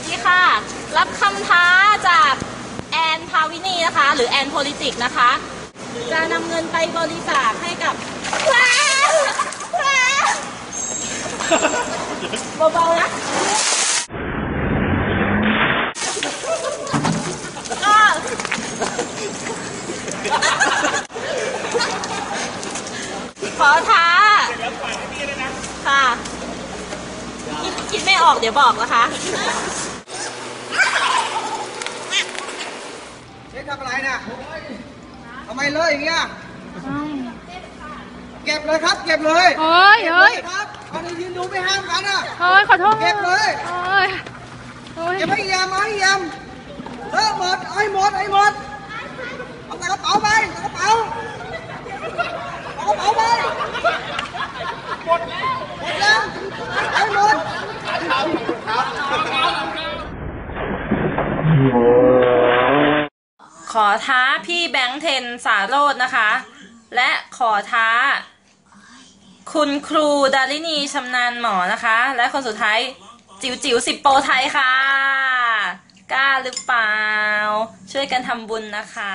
วัสดีค่ะ รับคำท้าจากแอนพาวินีนะคะ หรือแอนโพลิติกนะคะ จะนำเงินไปบริจาคให้กับว้าวว้าวเบาๆนะขอท้าค่ะ คิดไม่ออกเดี๋ยวบอกนะคะ เช็ค ทำอะไรน่ะทำไมเลยอย่างเงี้ยเก็บเลยครับ เก็บเลยเฮ้ยเก็บเฮ้เลยยครับเอาไปยืนดูไม่ห้ามกันอะเฮ้ยขอโทษเก็บเลยเฮ้ยเฮ้ยเก็บให้เยี่ยมเอาให้เยี่ยมเออหมดเอาให้หมดเอาให้หมดเอาใส่กระเป๋าไปใส่กระเป๋าเอากระเป๋าไปหมดแล้วหมดแล้วเอาให้หมด ขอท้าพี่แบงค์เทนสาโรดนะคะ และขอท้า คุณครูดารินีชำนาญหมอนะคะ และคนสุดท้ายจิ๋วจิ๋วสิบโปรไทยค่ะ กล้าหรือเปล่า ช่วยกันทำบุญนะคะ